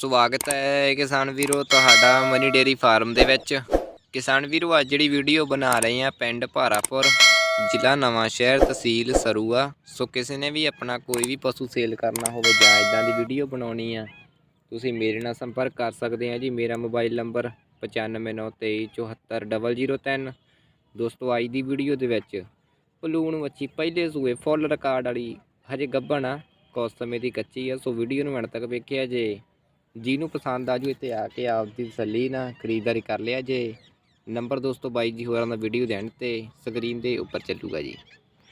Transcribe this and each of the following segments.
ਸਵਾਗਤ ਹੈ ਕਿਸਾਨ ਵੀਰੋ ਤੁਹਾਡਾ ਮਨੀ ਡੇਰੀ ਫਾਰਮ ਦੇ ਵਿੱਚ। ਕਿਸਾਨ ਵੀਰੋ, ਅੱਜ ਜਿਹੜੀ ਵੀਡੀਓ ਬਣਾ ਰਹੇ ਆ ਪਿੰਡ ਭਾਰਾਪੁਰ, ਜ਼ਿਲ੍ਹਾ ਨਵਾਂ ਸ਼ਹਿਰ ਤਹਿਸੀਲ ਸਰੂਆ। ਸੋ ਕਿਸੇ ਨੇ ਵੀ ਆਪਣਾ ਕੋਈ ਵੀ ਪਸ਼ੂ ਸੇਲ ਕਰਨਾ ਹੋਵੇ ਜਾਂ ਇਦਾਂ ਦੀ ਵੀਡੀਓ ਬਣਾਉਣੀ ਆ, ਤੁਸੀਂ ਮੇਰੇ ਨਾਲ ਸੰਪਰਕ ਕਰ ਸਕਦੇ ਆ ਜੀ। ਮੇਰਾ ਮੋਬਾਈਲ ਨੰਬਰ 9593744003 ਦੋਸਤੋ ਅੱਜ ਦੀ ਵੀਡੀਓ ਦੇ ਵਿੱਚ ਪਲੂਣ ਵੱਛੀ ਪਹਿਲੇ ਸੂਏ, ਫੁੱਲ ਰਿਕਾਰਡ ਵਾਲੀ ਹਜੇ ਗੱਭਣ ਆ ਕੁਝ ਸਮੇਂ ਦੀ ਕੱਚੀ ਆ, ਸੋ ਵੀਡੀਓ ਨੂੰ ਅੰਤ ਤੱਕ ਵੇਖਿਆ ਜੇ। ਜਿਹਨੂੰ ਪਸੰਦ ਆ ਜੂ, ਇੱਥੇ ਆ ਕੇ ਆਪ ਦੀ ਤਸੱਲੀ ਨਾਲ ਖਰੀਦਦਾਰੀ ਕਰ ਲਿਆ ਜੇ। ਨੰਬਰ ਦੋਸਤੋ, ਬਾਈ ਜੀ ਹੋਰਾਂ ਦਾ ਵੀਡੀਓ ਦੇਣ ਤੇ ਸਕਰੀਨ ਦੇ ਉੱਪਰ ਚੱਲੂਗਾ ਜੀ।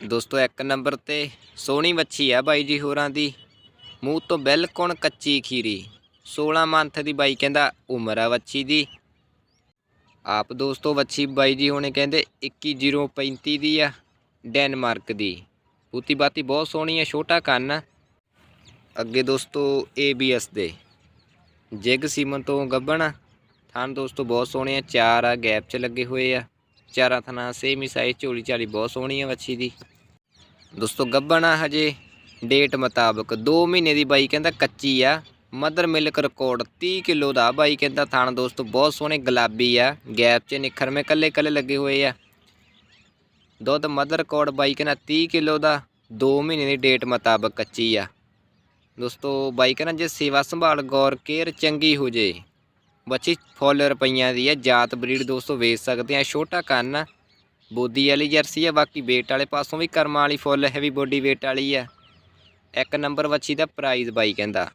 ਦੋਸਤੋ, ਇੱਕ ਨੰਬਰ ਤੇ ਸੋਹਣੀ ਵੱਛੀ ਆ ਬਾਈ ਜੀ ਹੋਰਾਂ ਦੀ। ਮੂੰਹ ਤੋਂ ਬਿਲਕੁਲ ਕੱਚੀ ਖੀਰੀ। 16 ਮੰਥ ਦੀ ਬਾਈ ਕਹਿੰਦਾ ਉਮਰ ਆ ਵੱਛੀ ਦੀ। ਆਪ ਦੋਸਤੋ, ਵੱਛੀ ਬਾਈ ਜੀ ਹੋਣੇ ਕਹਿੰਦੇ 21035 ਦੀ ਆ, ਡੈਨਮਾਰਕ ਦੀ। ਪੂਤੀ ਬਾਤੀ ਬਹੁਤ ਸੋਹਣੀ ਆ, ਛੋਟਾ ਕੰਨ। ਅੱਗੇ ਦੋਸਤੋ ABS ਦੇ। ਜਿਗ ਸੀਮਨ ਤੋਂ ਗੱਬਣ। ਥਣ ਦੋਸਤੋ ਬਹੁਤ ਸੋਹਣੇ ਆ, ਚਾਰ ਆ, ਗੈਪ 'ਚ ਲੱਗੇ ਹੋਏ ਆ। ਚਾਰਾਂ ਥਣਾ ਸੇਮ ਹੀ ਸਾਈਜ਼ ਝੋਲੀ ਝਾਲੀ ਬਹੁਤ ਸੋਹਣੀ ਆ ਵੱਛੀ ਦੀ। ਦੋਸਤੋ, ਗੱਬਣ ਆ ਹਜੇ ਡੇਟ ਮੁਤਾਬਕ 2 ਮਹੀਨੇ ਦੀ ਬਾਈ ਕਹਿੰਦਾ ਕੱਚੀ ਆ। ਮਦਰ ਮਿਲਕ ਰਿਕਾਰਡ 30 ਕਿਲੋ ਦਾ ਬਾਈ ਕਹਿੰਦਾ ਥਣ ਦੋਸਤੋ ਬਹੁਤ ਸੋਹਣੇ ਗੁਲਾਬੀ ਆ। ਗੈਪ 'ਚ ਨਿਖਰਵੇਂ ਕੱਲੇ ਕੱਲੇ ਲੱਗੇ ਹੋਏ ਆ। ਦੁੱਧ ਮਦਰ ਰਿਕਾਰਡ ਬਾਈ ਕਹਿੰਦਾ 30 ਕਿਲੋ ਦਾ 2 ਮਹੀਨੇ ਦੀ ਡੇਟ ਮੁਤਾਬਕ ਕੱਚੀ ਆ। ਦੋਸਤੋ, ਬਾਈ ਕਹਿੰਦਾ ਜੇ ਸੇਵਾ ਸੰਭਾਲ, ਗੌਰ, ਕੇਅਰ ਚੰਗੀ ਹੋ ਜੇ। ਬੱਚੀ ਫੁੱਲ ਰੁਪਈਆਂ ਦੀ ਹੈ, ਜਾਤ ਬਰੀਡ ਦੋਸਤੋ ਵੇਚ ਸਕਦੇ ਆ, ਛੋਟਾ ਕੰਨ। ਬੋਦੀ ਵਾਲੀ ਜਰਸੀ ਆ ਬਾਕੀ ਵੇਟ ਵਾਲੇ ਪਾਸੋਂ ਵੀ ਕਰਮਾਂ ਵਾਲੀ ਫੁੱਲ ਹੈਵੀ ਬੋਡੀ ਵੇਟ ਵਾਲੀ ਆ ਇੱਕ ਨੰਬਰ ਵੱਛੀ ਦਾ ਪ੍ਰਾਈਜ਼ ਬਾਈ ਕਹਿੰਦਾ।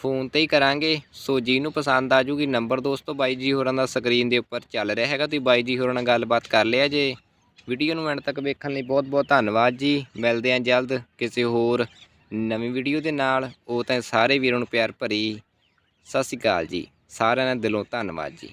ਫੋਨ ਤੇ ਹੀ ਕਰਾਂਗੇ। ਸੋ ਜਿਹਨੂੰ ਪਸੰਦ ਆ ਜੂਗੀ ਨੰਬਰ ਦੋਸਤੋ, ਬਾਈ ਜੀ ਹੋਰਾਂ ਦਾ ਸਕਰੀਨ ਦੇ ਉੱਪਰ ਚੱਲ ਰਿਹਾ ਹੈਗਾ। ਤੁਸੀਂ ਬਾਈ ਜੀ ਹੋਰਾਂ ਨਾਲ ਗੱਲਬਾਤ ਕਰ ਲਿਆ ਜੇ। ਵੀਡੀਓ ਨੂੰ ਐਂਡ ਤੱਕ ਵੇਖਣ ਲਈ ਬਹੁਤ ਬਹੁਤ ਧੰਨਵਾਦ ਜੀ। ਮਿਲਦੇ ਆਂ ਜਲਦ ਕਿਸੇ ਹੋਰ ਨਵੀਂ ਵੀਡੀਓ ਦੇ ਨਾਲ ਉਹ ਤਾਂ ਸਾਰੇ ਵੀਰਾਂ ਨੂੰ ਪਿਆਰ ਭਰੀ ਸਤਿ ਸ਼੍ਰੀ ਅਕਾਲ ਜੀ। ਸਾਰਿਆਂ ਦਾ ਦਿਲੋਂ ਧੰਨਵਾਦ ਜੀ।